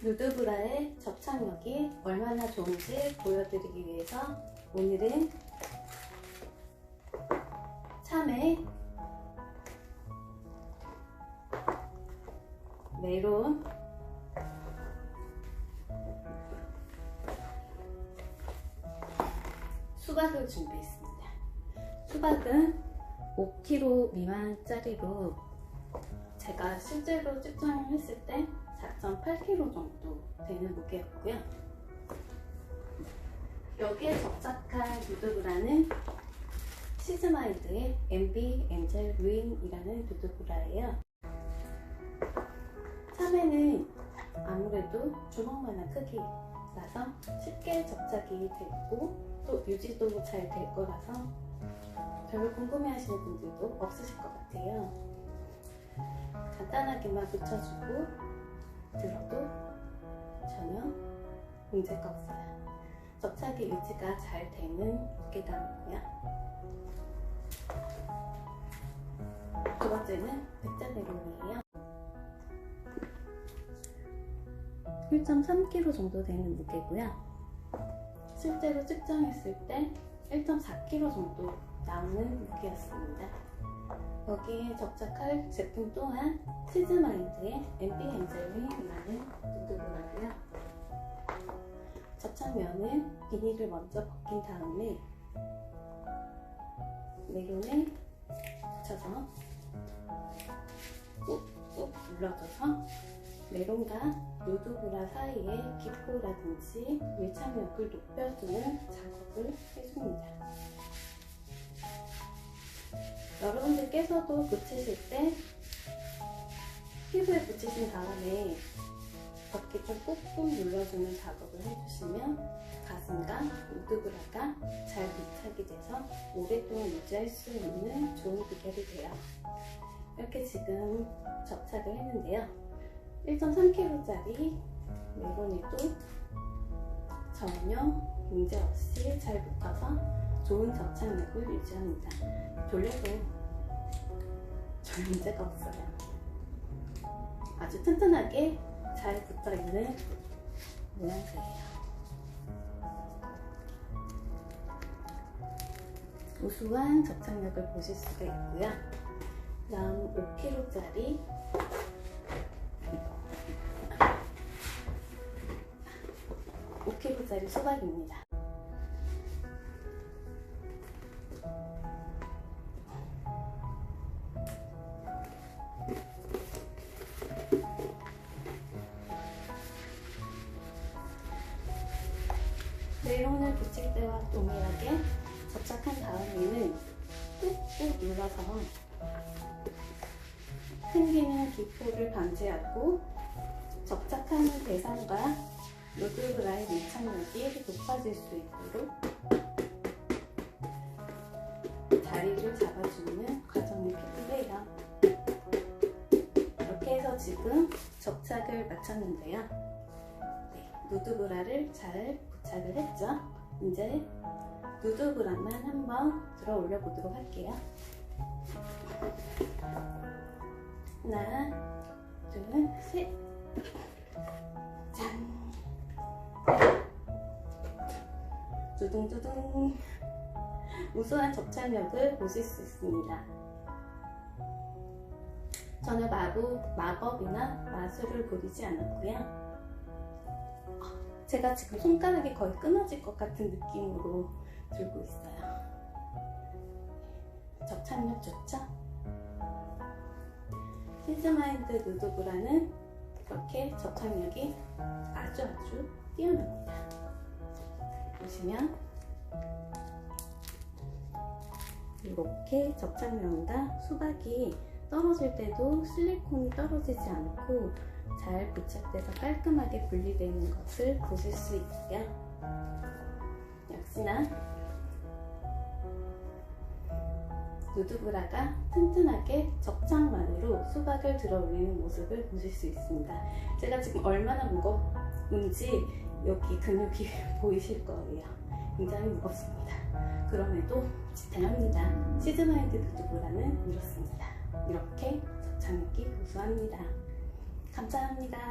누드브라의 접착력이 얼마나 좋은지 보여드리기 위해서 오늘은 참외, 메론, 수박을 준비했습니다. 수박은 5kg 미만짜리로 제가 실제로 측정을 했을 때 4.8kg 정도 되는 무게였고요. 여기에 적착한 누드브라는 시즈마인드의 MB 엔젤 루인이라는 누드브라예요. 참외는 아무래도 주먹만한 크기라서 쉽게 접착이 되고 또 유지도 잘 될 거라서 별로 궁금해하시는 분들도 없으실 것 같아요. 간단하게만 붙여주고 들어도 전혀 문제가 없어요. 접착이 유지가 잘 되는 무게감이고요. 두 번째는 백자메론이에요. 1.3kg 정도 되는 무게고요. 실제로 측정했을 때 1.4kg 정도 나오는 무게였습니다. 여기에 접착할 제품 또한 치즈마인드의 MB 엔젤링이라는 누드브라고요. 접착면은 비닐을 먼저 벗긴 다음에 메론에 붙여서 꾹꾹 눌러줘서 메론과 누드브라 사이에 기포라든지 밀착력을 높여주는 작업을 해줍니다. 여러분들께서도 붙이실 때 피부에 붙이신 다음에 이렇게 좀 꾹꾹 눌러주는 작업을 해주시면 가슴과 우드브라가 잘 밀착이 돼서 오랫동안 유지할 수 있는 좋은 비결이 돼요. 이렇게 지금 접착을 했는데요. 1.3kg짜리 메론에도 전혀 문제없이 잘 붙어서 좋은 접착력을 유지합니다. 돌려도 전혀 문제가 없어요. 아주 튼튼하게 잘 붙어있는 모양새예요. 우수한 접착력을 보실 수가 있고요. 다음 5kg짜리 (5 k g 짜리 수박입니다. 메론을 붙일 때와 동일하게 접착한 다음에는 꾹꾹 눌러서 생기는 기포를 방지하고 접착하는 대상과 누드브라의 밀착력이 높아질 수 있도록 자리를 잡아주는 과정이 필요해요. 이렇게 해서 지금 접착을 마쳤는데요. 네, 누드브라를 잘 부착을 했죠. 이제 누드브라만 한번 들어 올려 보도록 할게요. 하나, 둘, 셋. 짠. 두둥두둥. 우수한 접착력을 보실 수 있습니다. 전혀 마법, 마법이나 마술을 부리지 않았고요. 제가 지금 손가락이 거의 끊어질 것 같은 느낌으로 들고 있어요. 접착력 좋죠? 시즈마인드 누드브라는 이렇게 접착력이 아주 아주 뛰어납니다. 보시면 이렇게 접착면과 수박이 떨어질 때도 실리콘이 떨어지지 않고 잘 부착돼서 깔끔하게 분리되는 것을 보실 수 있고요. 역시나 누드브라가 튼튼하게 접착만으로 수박을 들어 올리는 모습을 보실 수 있습니다. 제가 지금 얼마나 무거운지 여기 근육이 보이실 거예요. 굉장히 무겁습니다. 그럼에도 지탱합니다. 시즈마인드 누드브라는 이렇습니다. 이렇게 접착력이 우수합니다. 감사합니다.